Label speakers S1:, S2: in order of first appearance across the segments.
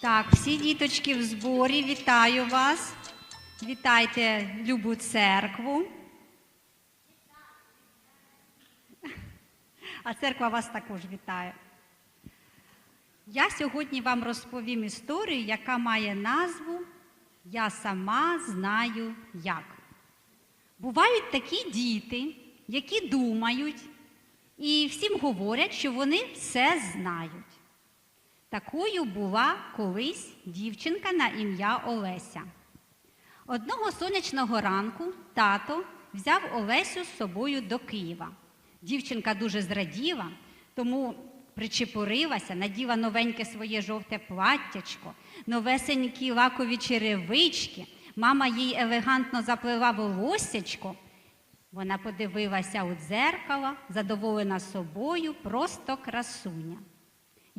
S1: Так, всі діточки в зборі, вітаю вас. Вітайте любу церкву. А церква вас також вітає. Я сьогодні вам розповім історію, яка має назву Я сама знаю як. Бувають такі діти, які думають і всім говорять, що вони все знають. Такою була колись дівчинка на ім'я Олеся. Одного сонячного ранку тато взяв Олесю з собою до Києва. Дівчинка дуже зраділа, тому причепурилася, наділа новеньке своє жовте платтячко, новесенькі лакові черевички. Мама їй елегантно заплела волоссячко. Вона подивилася у дзеркало, задоволена собою, просто красуня.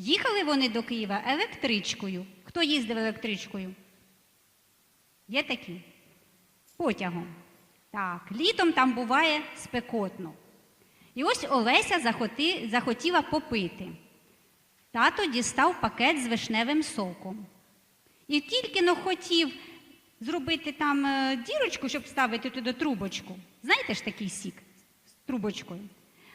S1: Їхали вони до Києва електричкою. Хто їздив електричкою? Є такі? Потягом. Так, літом там буває спекотно. І ось Олеся захоти, захотіла попити. Тато дістав пакет з вишневим соком. І тільки но хотів зробити там е, дірочку, щоб вставити туди трубочку. Знаєте ж такий сік з трубочкою?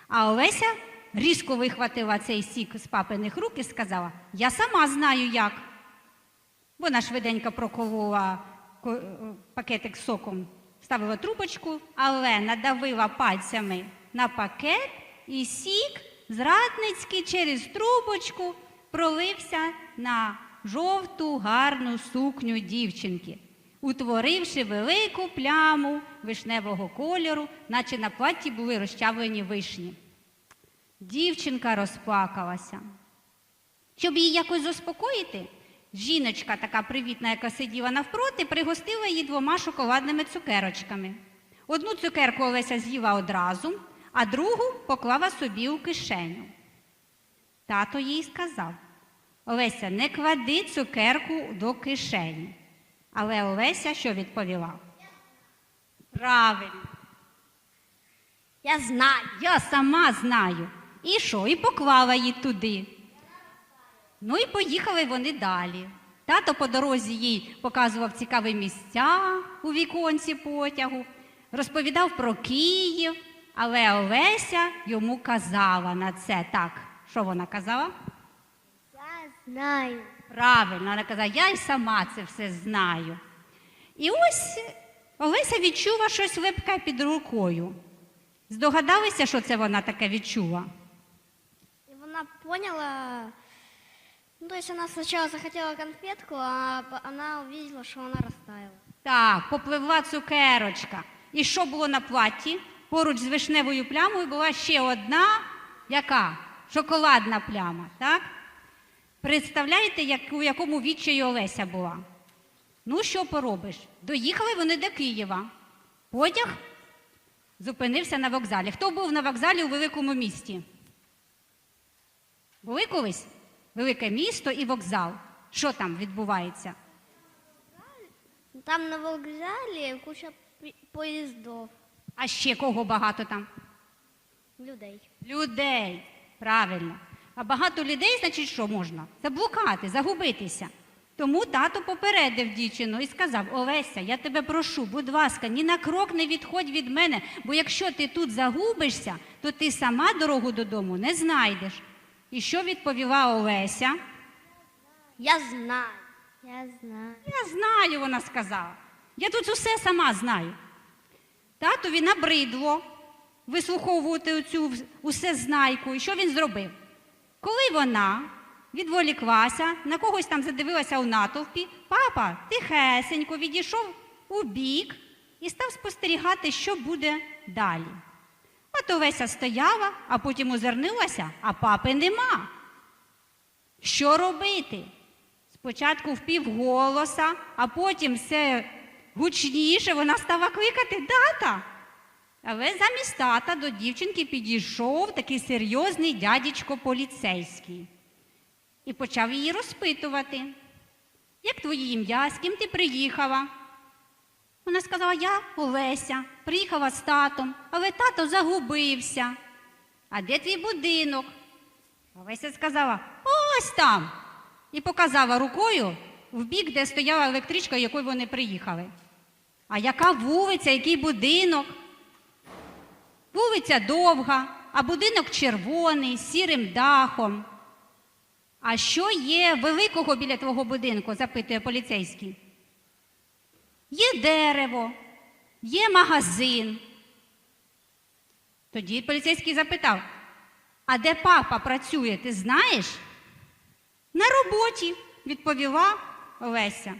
S1: А Олеся різко вихватила цей сік з папиних рук і сказала: Я сама знаю як. Вона швиденько проколола е, пакетик соком, вставила трубочку, але надавила пальцями на пакет, і сік зрадницький через трубочку пролився на жовту гарну сукню дівчинки, утворивши велику пляму вишневого кольору, наче на платі були розчавлені вишні. Дівчинка розплакалася. Щоб її якось заспокоїти, жіночка, така привітна, яка сиділа навпроти, пригостила її двома шоколадними цукерочками. Одну цукерку Олеся з'їла одразу, а другу поклала собі у кишеню. Тато їй сказав: Олеся, не клади цукерку до кишені. Але Олеся що відповіла? Правильно.
S2: Я знаю.
S1: Я сама знаю. І що? І поклала її туди. Ну і поїхали вони далі. Тато по дорозі їй показував цікаві місця у віконці потягу, розповідав про Київ, але Олеся йому казала на це так. Що вона казала?
S2: Я знаю.
S1: Правильно, вона казала, я й сама це все знаю. І ось Олеся відчула щось липке під рукою. Здогадалися, що це вона таке відчула?
S2: Она поняла, ну, то есть она сначала захотела конфетку, а по- она увидела, что она растаяла.
S1: Так, попливла цукерочка. І що було на платі? Поруч з вишневою плямою була ще одна, яка? Шоколадна пляма, так? Представляєте, як, у якому відчаї Олеся була? Ну, що поробиш? Доїхали вони до Києва. Потяг зупинився на вокзалі. Хто був на вокзалі у великому місті? Були колись? Велике місто і вокзал. Що там відбувається?
S2: Там на вокзале куча поездов,
S1: А ще кого багато там?
S2: людей.
S1: Людей. Правильно. А багато людей, значить, що можна? Заблукати, загубитися. Тому тато попередив дівчину і сказав: Олеся, я тебе прошу, будь ласка, ні на крок не відходь від мене, бо якщо ти тут загубишся, то ти сама дорогу додому не знайдеш. І що відповіла Олеся?
S2: Я знаю. Я знаю.
S1: Я знаю, вона сказала. Я тут усе сама знаю. Татові набридло вислуховувати оцю усе знайку. І що він зробив? Коли вона відволіклася, на когось там задивилася у натовпі, папа тихесенько відійшов у бік і став спостерігати, що буде далі. От Олеся стояла, а потім озирнилася, а папи нема. Що робити? Спочатку впівголоса, а потім все гучніше вона стала кликати тата. Але замість тата до дівчинки підійшов такий серйозний дядечко поліцейський і почав її розпитувати. Як твоє ім'я, з ким ти приїхала? Вона сказала, я Олеся, приїхала з татом, але тато загубився. А де твій будинок? Олеся сказала, ось там. і показала рукою в бік, де стояла електричка, якою вони приїхали. А яка вулиця, який будинок? Вулиця довга, а будинок червоний, з сірим дахом. А що є великого біля твого будинку? запитує поліцейський. Є дерево, є магазин. Тоді поліцейський запитав: а де папа працює, ти знаєш? На роботі, відповіла Олеся.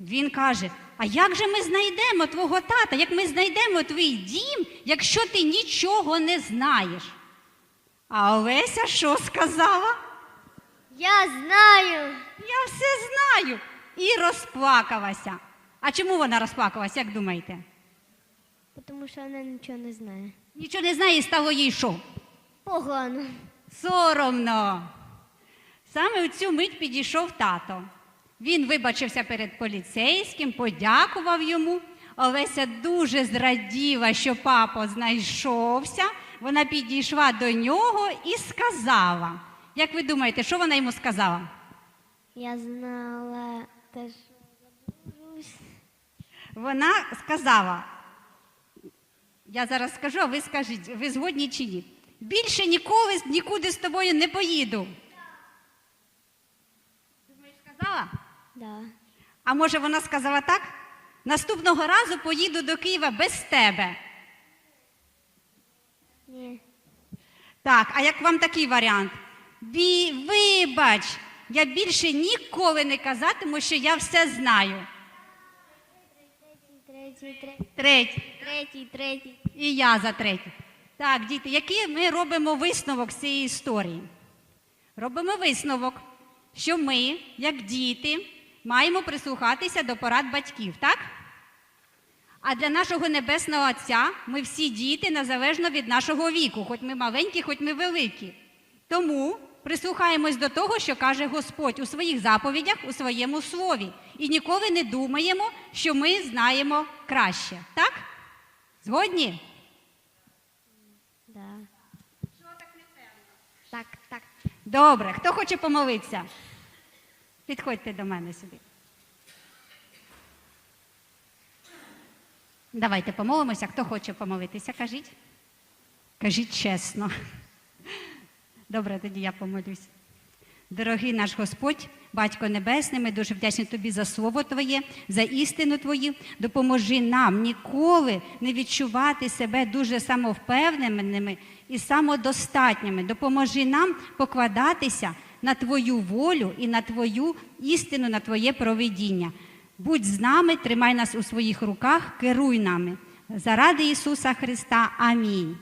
S1: Він каже: А як же ми знайдемо твого тата, як ми знайдемо твій дім, якщо ти нічого не знаєш? А Олеся що сказала?
S2: Я знаю.
S1: Я все знаю. І розплакалася. А чому вона розплакалася, як думаєте?
S2: Тому що вона нічого не знає.
S1: Нічого не знає і стало їй що?
S2: Погано.
S1: Соромно. Саме у цю мить підійшов тато. Він вибачився перед поліцейським, подякував йому. Олеся дуже зраділа, що папа знайшовся. Вона підійшла до нього і сказала. Як ви думаєте, що вона йому сказала?
S2: Я знала те, що заблужусь.
S1: Вона сказала, я зараз скажу, а ви скажіть, ви згодні чи ні? Більше ніколи нікуди з тобою не поїду. Думаєш, сказала?
S2: Да.
S1: А може вона сказала так? Наступного разу поїду до Києва без тебе.
S2: Ні.
S1: Так, а як вам такий варіант? Бі, вибач, я більше ніколи не казатиму, що я все знаю.
S2: Третій, третій, третій, третій.
S1: І я за третє. Так, діти, який ми робимо висновок з цієї історії? Робимо висновок, що ми, як діти, маємо прислухатися до порад батьків, так? А для нашого небесного Отця ми всі діти незалежно від нашого віку, хоч ми маленькі, хоч ми великі. Тому прислухаємось до того, що каже Господь у своїх заповідях, у своєму слові. І ніколи не думаємо, що ми знаємо краще. Так? Згодні?
S2: Да. Так, так.
S1: Добре, хто хоче помолитися? Підходьте до мене сюди. Давайте помолимося. Хто хоче помолитися, кажіть. Кажіть чесно. Добре, тоді я помолюсь. Дорогий наш Господь, Батько Небесний, ми дуже вдячні Тобі за слово Твоє, за істину Твою. Допоможи нам ніколи не відчувати себе дуже самовпевненими і самодостатніми. Допоможи нам покладатися на Твою волю і на Твою істину, на Твоє провидіння. Будь з нами, тримай нас у своїх руках, керуй нами. Заради Ісуса Христа. Амінь.